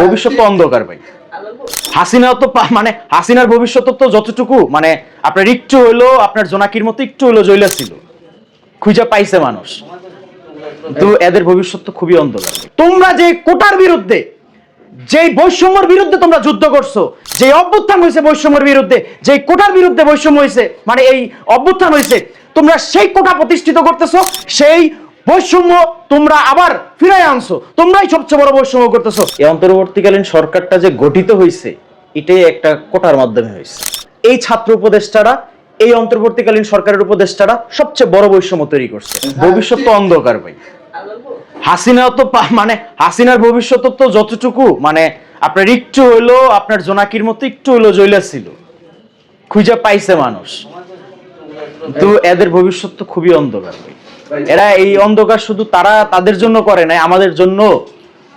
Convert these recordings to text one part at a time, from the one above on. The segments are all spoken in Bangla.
ভবিষ্যৎ তো অন্ধকার ভাই। হাসিনা তো মানে হাসিনার ভবিষ্যৎ তো যতটুকু মানে আপনার একটু হইল, আপনার জোনাকির মতো একটু হইল জৈলা ছিল। খুঁজে পাইছে মানুষ। তো এদের ভবিষ্যৎ তো খুবই অন্ধকার। তোমরা যে কোটার বিরুদ্ধে যেই বৈষম্যের বিরুদ্ধে তোমরা যুদ্ধ করছ, যে অভ্যুত্থান হয়েছে বৈষম্যের বিরুদ্ধে, যে কোটার বিরুদ্ধে বৈষম্য হয়েছে মানে এই অভ্যুত্থান হয়েছে, তোমরা সেই কোটা প্রতিষ্ঠিত করতেছো, সেই বৈষম্য তোমরা আবার ফিরাই আনছো। তোমরাই সবচেয়ে বড় বৈষম্য করতেছো। এই অন্তর্বর্তীকালীন সরকারটা যে গঠিত হয়েছে এটাই একটা কোটার মাধ্যমে হয়েছে এই ছাত্র উপদেষ্টারা, এই অন্তর্বর্তীকালীন সরকারের উপদেষ্টারা সবচেয়ে বড় বৈষম্য তৈরি করছে। ভবিষ্যৎ তো অন্ধকার ভাই। হাসিনা তো মানে হাসিনার ভবিষ্যৎ তো যতটুকু মানে আপনার একটু হইল, আপনার জোনাকির মতো একটু হইল জৈলা ছিল। খুঁজে পাইছে মানুষ। তো এদের ভবিষ্যৎ তো খুবই অন্ধকার ভাই। এরা এই অন্ধকার শুধু তারা তাদের জন্য করে নাই, আমাদের জন্য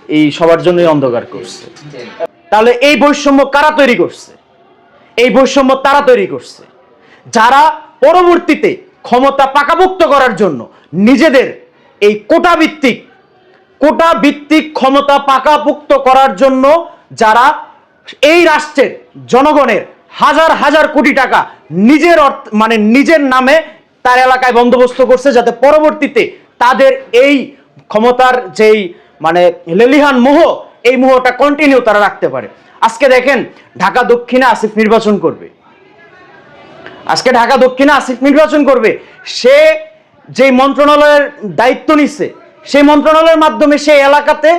এই সবার জন্যই অন্ধকার করছে। তাহলে এই বৈষম্য কারা তৈরি করছে? এই বৈষম্য তারা তৈরি করছে। যারা পরবর্তীতে ক্ষমতা পাকাপোক্ত করার জন্য নিজেদের এই কোটা ভিত্তিক কোটা ভিত্তিক ক্ষমতা পাকাপোক্ত করার জন্য যারা এই রাষ্ট্রের জনগণের হাজার হাজার কোটি টাকা নিজের অর্থ মানে নিজের নামে তার এলাকায় বন্দোবস্ত করছে যাতে পরবর্তীতে তাদের এই ক্ষমতার যেই মানে লেলিহান মোহ, এই মোহটা কন্টিনিউ তারা রাখতে পারে। আজকে দেখেন, ঢাকা দক্ষিণে আসিফ নির্বাচন করবে। আজকে ঢাকা দক্ষিণে আসিফ নির্বাচন করবে। সে যে মন্ত্রণালয়ের দায়িত্ব নিচ্ছে সেই মন্ত্রণালয়ের মাধ্যমে সেই এলাকাতে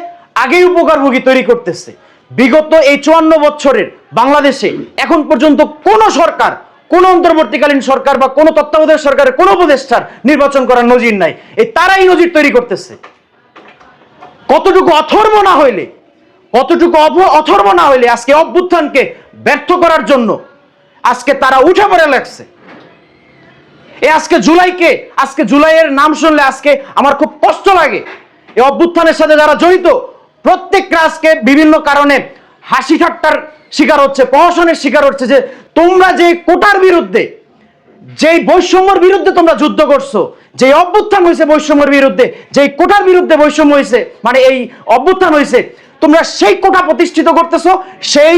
আগেই উপকারভোগী তৈরি করতেছে। বিগত এই চুয়ান্ন বছরের বাংলাদেশে এখন পর্যন্ত কোন সরকার কোন অন্তর্বর্তীকালীন সরকার বা কোন তত্ত্বাবধায়ক সরকারের কোন উপদেষ্টার নির্বাচন করার নজির নাই। এই তারাই নজির তৈরি করতেছে। কতটুকু অথর্ব না হইলে, কতটুকু অথর্ব না হইলে আজকে অভ্যুত্থানকে ব্যর্থ করার জন্য আজকে তারা উঠে পড়ে লাগছে। এ আজকে জুলাইকে, আজকে জুলাইয়ের নাম শুনলে আজকে আমার খুব কষ্ট লাগে। এই অভ্যুত্থানের সাথে যারা জড়িত প্রত্যেকটা আজকে বিভিন্ন কারণে হাসি ঠাট্টার শিকার হচ্ছে প্রহসনের শিকার হচ্ছে যে তোমরা যে কোটার বিরুদ্ধে, যেই বৈষম্যের বিরুদ্ধে তোমরা যুদ্ধ করছ যে অভ্যুত্থান হয়েছে বৈষম্যের বিরুদ্ধে, যেই কোটার বিরুদ্ধে বৈষম্য হয়েছে মানে এই অভ্যুত্থান হয়েছে, তোমরা সেই কোটা প্রতিষ্ঠিত করতেছো, সেই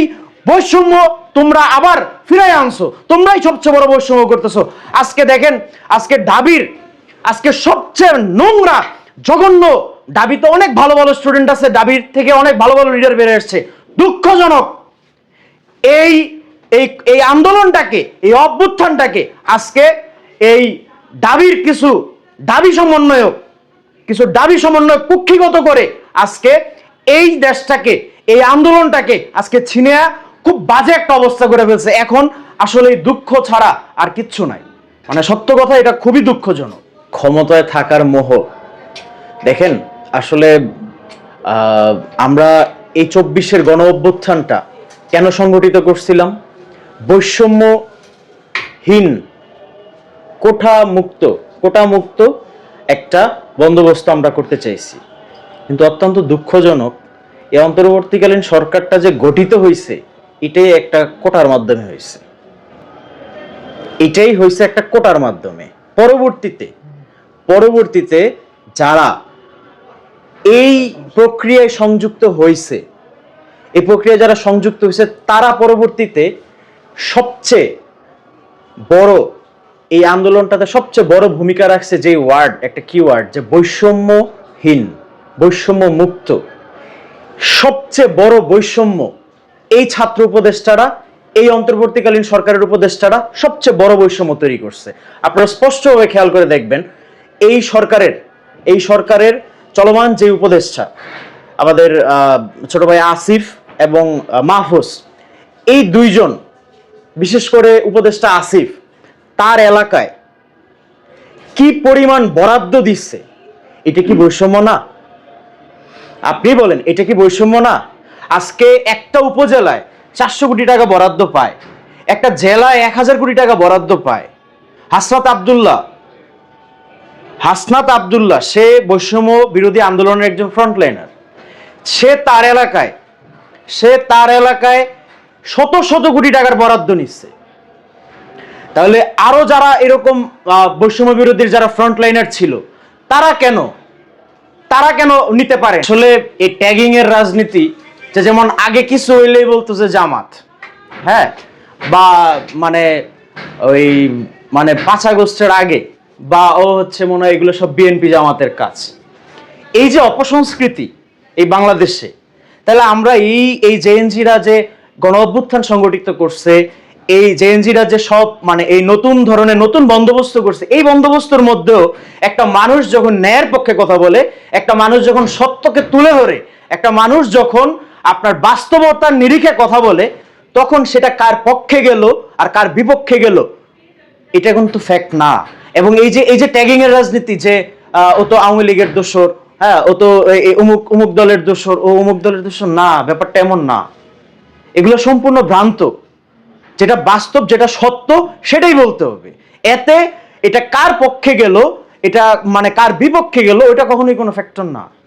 বৈষম্য তোমরা আবার ফিরাই আনছো, তোমরাই সবচেয়ে বড় বৈষম্য করতেছো। আজকে দেখেন, আজকে ডাবির আজকে সবচেয়ে নোংরা, জঘন্য ডাবিতে অনেক ভালো ভালো স্টুডেন্ট আছে ডাবির থেকে অনেক ভালো ভালো লিডার বেড়ে এসছে দুঃখজনক এই এই এই আন্দোলনটাকে, এই অভ্যুত্থানটাকে আজকে এই দাবির কিছু দাবি সমন্বয়ক, কিছু দাবি সমন্বয় কুক্ষিগত করে আজকে এই দেশটাকে, এই আন্দোলনটাকে আজকে ছিনিয়া খুব বাজে একটা অবস্থা করে ফেলছে। এখন আসলে দুঃখ ছাড়া আর কিচ্ছু নাই। মানে সত্য কথা, এটা খুবই দুঃখজনক। ক্ষমতায় থাকার মোহ। দেখেন, আসলে আমরা এই চব্বিশের গণ অভ্যুত্থানটা কেন সংগঠিত করছিলাম? বৈষম্যহীন কোঠা মুক্ত কোটা মুক্ত একটা বন্দোবস্ত আমরা করতে চাইছি। কিন্তু অত্যন্ত দুঃখজনক এই অন্তর্বর্তীকালীন সরকারটা যে গঠিত হয়েছে এটাই একটা কোটার মাধ্যমে হয়েছে এটাই হয়েছে একটা কোটার মাধ্যমে। পরবর্তীতে পরবর্তীতে যারা এই প্রক্রিয়ায় সংযুক্ত হয়েছে এই প্রক্রিয়ায় যারা সংযুক্ত হয়েছে, তারা পরবর্তীতে সবচেয়ে বড় এই আন্দোলনটাতে সবচেয়ে বড় ভূমিকা রাখছে যে ওয়ার্ড, একটা কি ওয়ার্ড যে বৈষম্যহীন বৈষম্য মুক্ত সবচেয়ে বড় বৈষম্য এই ছাত্র উপদেষ্টারা, এই অন্তর্বর্তীকালীন সরকারের উপদেষ্টারা সবচেয়ে বড় বৈষম্য তৈরি করছে। আপনারা স্পষ্টভাবে খেয়াল করে দেখবেন, এই সরকারের এই সরকারের চলমান যে উপদেষ্টা, আমাদের ছোট ভাই আসিফ এবং মাহফুজ, এই দুইজন, বিশেষ করে উপদেষ্টা আসিফ, তার এলাকায় কি পরিমাণ বরাদ্দ দিচ্ছে? এটা কি বৈষম্য না? আপনি বলেন, এটা কি বৈষম্য না? আজকে একটা উপজেলায় চারশো কোটি টাকা বরাদ্দ পায়, একটা জেলায় এক হাজার কোটি টাকা বরাদ্দ পায়। হাসনাত আবদুল্লাহ হাসনাত আবদুল্লাহ, সে বৈষম্য বিরোধী আন্দোলনের একজন ফ্রন্টলাইনার সে তার এলাকায় সে তার এলাকায় শত শত কোটি টাকার বরাদ্দ নিচ্ছে। তাহলে আরও যারা এরকম বৈষম্য বিরোধীর যারা ফ্রন্টলাইনার ছিল, তারা কেন? তারা কেন নিতে পারে? আসলে এই ট্যাগিং এর রাজনীতি যে যেমন আগে কিছু হইলেই বলতো যে জামাত হ্যাঁ? বা মানে ওই মানে পাঁচ আগস্টের আগে, বা ও হচ্ছে মনে হয় এগুলো সব বিএনপি জামাতের কাজ। এই যে অপসংস্কৃতি এই বাংলাদেশে তাহলে আমরা এই এই জেএনজিরা যে গণ অভ্যুত্থান সংগঠিত করছে, এই জেএনজিরা যে সব মানে এই নতুন ধরনের নতুন বন্দোবস্ত করছে, এই বন্দোবস্তর মধ্যেও একটা মানুষ যখন ন্যায়ের পক্ষে কথা বলে, একটা মানুষ যখন সত্যকে তুলে ধরে, একটা মানুষ যখন আপনার বাস্তবতার নিরিখে কথা বলে, তখন সেটা কার পক্ষে গেল আর কার বিপক্ষে গেল, এটা কিন্তু ফ্যাক্ট না। এবং এই যে এই যে ট্যাগিং এর রাজনীতি যে ও তো আওয়ামী লীগের দোষর হ্যাঁ ও তো এই- অমুক অমুক দলের দোষর, ও অমুক দলের দোষর না, ব্যাপারটা এমন না। এগুলো সম্পূর্ণ ভ্রান্ত। যেটা বাস্তব, যেটা সত্য, সেটাই বলতে হবে। এতে এটা কার পক্ষে গেল, এটা মানে কার বিপক্ষে গেল এটা কখনোই কোনো ফ্যাক্টর না।